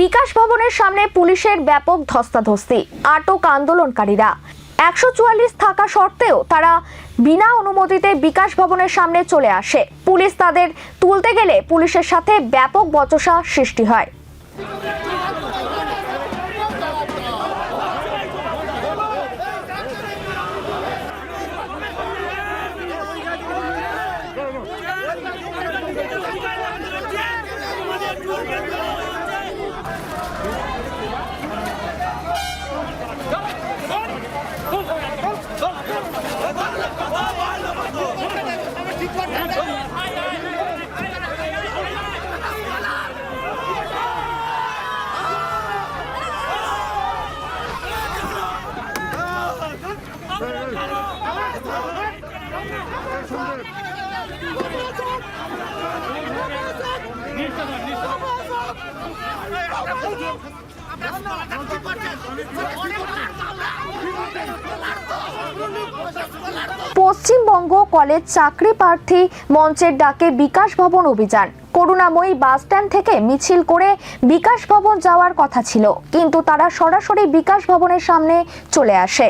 বিকাশ ভবনের সামনে পুলিশের ব্যাপক ধস্তাধস্তি, আটক আন্দোলনকারীরা। একশো চুয়াল্লিশ থাকা সত্ত্বেও তারা বিনা অনুমতিতে বিকাশ ভবনের সামনে চলে আসে। পুলিশ তাদের তুলতে গেলে পুলিশের সাথে ব্যাপক বচসা সৃষ্টি হয়। পশ্চিমবঙ্গ কলেজ চাকরি প্রার্থী মঞ্চের ডাকে বিকাশ ভবন অভিযান। করুণাময়ী বাস স্ট্যান্ড থেকে মিছিল করে বিকাশ ভবন যাওয়ার কথা ছিল, কিন্তু তারা সরাসরি বিকাশ ভবনের সামনে চলে আসে।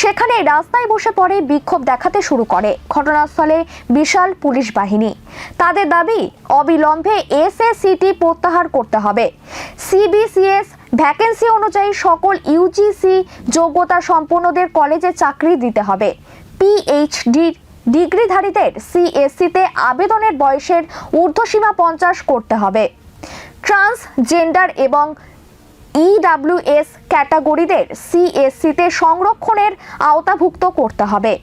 সেখানে রাস্তায় বসে পড়ে বিক্ষোভ দেখাতে শুরু করে ঘটনাস্থলে বিশাল পুলিশ বাহিনী। তাদের দাবি, অবিলম্বে এসএসসিটি প্রত্যাহার করতে হবে। সিবিসিএস ভ্যাকেন্সি অনুযায়ী সকল ইউজিসি যোগ্যতা সম্পন্নদের কলেজে চাকরি দিতে হবে। পিএইচডি ডিগ্রিধারীদের সিএসসিতে আবেদনের বয়সের ঊর্ধ্বসীমা পঞ্চাশ করতে হবে। ট্রান্সজেন্ডার এবং ইডাব্লিউএস ক্যাটাগরিদের সিএসসিতে সংরক্ষণের আওতাভুক্ত করতে হবে।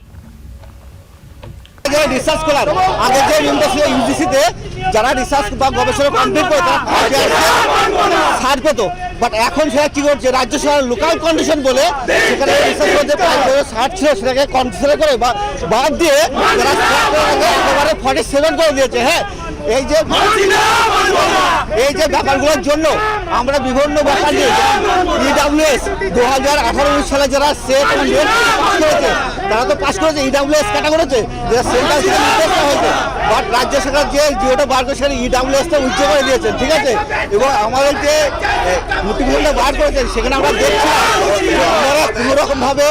রিসার্চ স্কলার আগে যে যারা রিসার্চ বা গবেষণা কমপ্লিট করে ছাড় পেত। বাট এখন সেটা কি করছে, রাজ্য সরকার লোকাল কন্ডিশন বলে সেখানে ছাড় ছিল, সেটাকে কনসিডার করে বা বাদ দিয়ে যারা একেবারে ফর্টি সেভেন করে দিয়েছে হ্যাঁ? এই যে এই যে ব্যাপারগুলোর জন্য আমরা বিভিন্ন ব্যাপার নিয়ে ইডাব্লিউএস দু হাজার আঠারো উনিশ সালে যারা করেছে, তারা তো পাস করেছে ইডাব্লিউএস ক্যাটাগরিতে হয়েছে বাট রাজ্য সরকার যে জিওটা বার করে সেখানে ইডাব্লিউএসটা উচ্চ করে দিয়েছে, ঠিক আছে? এবং আমাদের যে নোটিফিকেশনটা বার করেছে, সেখানে আমরা দেখছি যে আপনারা কোনো রকমভাবে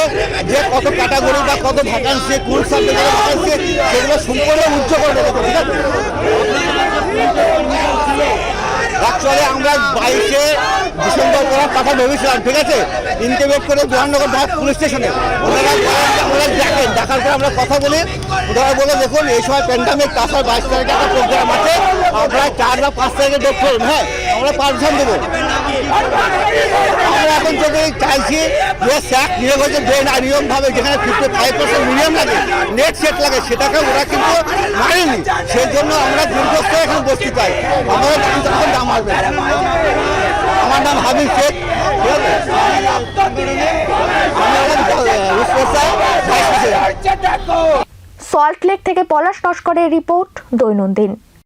যে কত ক্যাটাগরি বা কত ভ্যাকান্সি কোন সাবজেক্টের সেগুলো সম্পূর্ণ উচ্চ করে রেখেছে, ঠিক আছে? আমরা বাইশে ডিসেম্বর করার কথা ভেবেছিলাম, ঠিক আছে? ইন্টিমেট করে জোহাননগর ডাক পুলিশ স্টেশনে ওনারা দেখেন, দেখার পরে আমরা কথা বলি। ওনারা বলে, দেখুন, এই সময় প্যান্ডামিক তাছাড়া বাইশ তারিখে একটা প্রোগ্রাম আছে। আমরা চার বা পাঁচ তারিখে ডেট করুন হ্যাঁ? আমরা পারমিশন দেবো। এখন যদি চাইছি যে স্যাক নিয়োগ হয়েছে যে না, নিয়মভাবে যেখানে ফিফটি ফাইভ পার্সেন্ট মিনিমাম লাগে নেট সেট লাগে, সেটাকে ওরা কিন্তু মানেনি। সেই জন্য আমরা দীর্ঘস্থ এখন বসতে চাই আমাদের দাম তখন দাম আসবে আমার নাম হাবিব শেখ। সল্টলেক থেকে পলাশ নস্করের রিপোর্ট দৈনন্দিন।